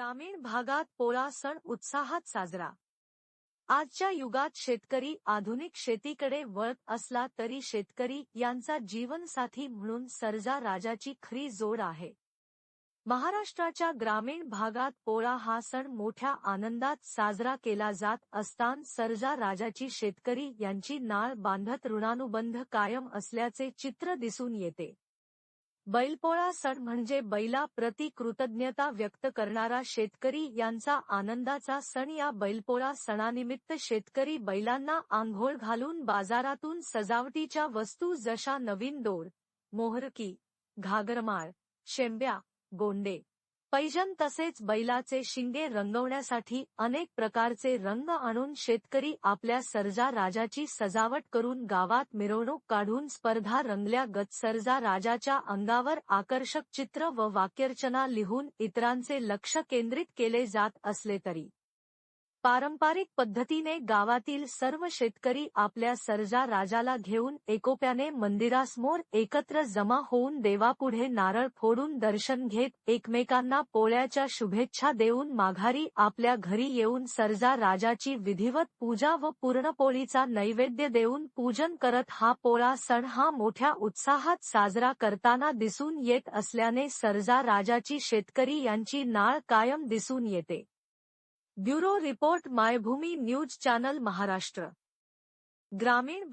ग्रामीण भागात पोळा सण उत्साहात साजरा. आजच्या युगात शेतकरी आधुनिक शेतीकडे वळत असला तरी शेतकरी यांचा जीवनसाथी म्हणून सर्जा राजाची खरी जोड आहे. महाराष्ट्राच्या ग्रामीण भागात पोळा हा सण मोठ्या आनंदात साजरा केला जात असतान सर्जा राजाची शेतकरी यांची नाळ बांधत ऋणानुबंध कायम असल्याचे चित्र दिसून येते. बैलपोळा सण म्हणजे बैला प्रति कृतज्ञता व्यक्त करणारा शेतकरी यांचा आनंदाचा सण. या बैलपोळा सणानिमित्त शेतकरी बैलांना आंघोळ घालून बाजारातून सजावटीच्या वस्तू जशा नवीन दोर मोहरकी घागरमाळ शेंब्या गोंडे पैजन तसेच बैलाचे शिंगे रंगवण्यासाठी अनेक प्रकारचे रंग आणून शेतकरी आपल्या सरजा राजाची सजावट करून गावात मिरवणूक काढून स्पर्धा रंगल्या गत सरजा राजाच्या अंगावर आकर्षक चित्र व वाक्यर्चना लिहून इतरांचे लक्ष केंद्रित केले जात असले तरी. पारंपरिक पद्धतीने गावातील सर्व शेतकरी आपल्या सर्जा राजाला घेऊन एकोप्याने मंदिरासमोर एकत्र जमा होऊन देवापुढे नारळ फोडून दर्शन घेत एकमेकांना पोळ्याच्या शुभेच्छा देऊन माघारी आपल्या घरी येऊन सर्जा राजाची विधिवत पूजा व पूर्णपोळीचा नैवेद्य देऊन पूजन करत हा पोळा सण हा मोठ्या उत्साहात साजरा करताना दिसून येत असल्याने सर्जा राजाची शेतकरी यांची नाळ कायम दिसून येते. Bureau report Maybhumi news channel Maharashtra. ग्रामीण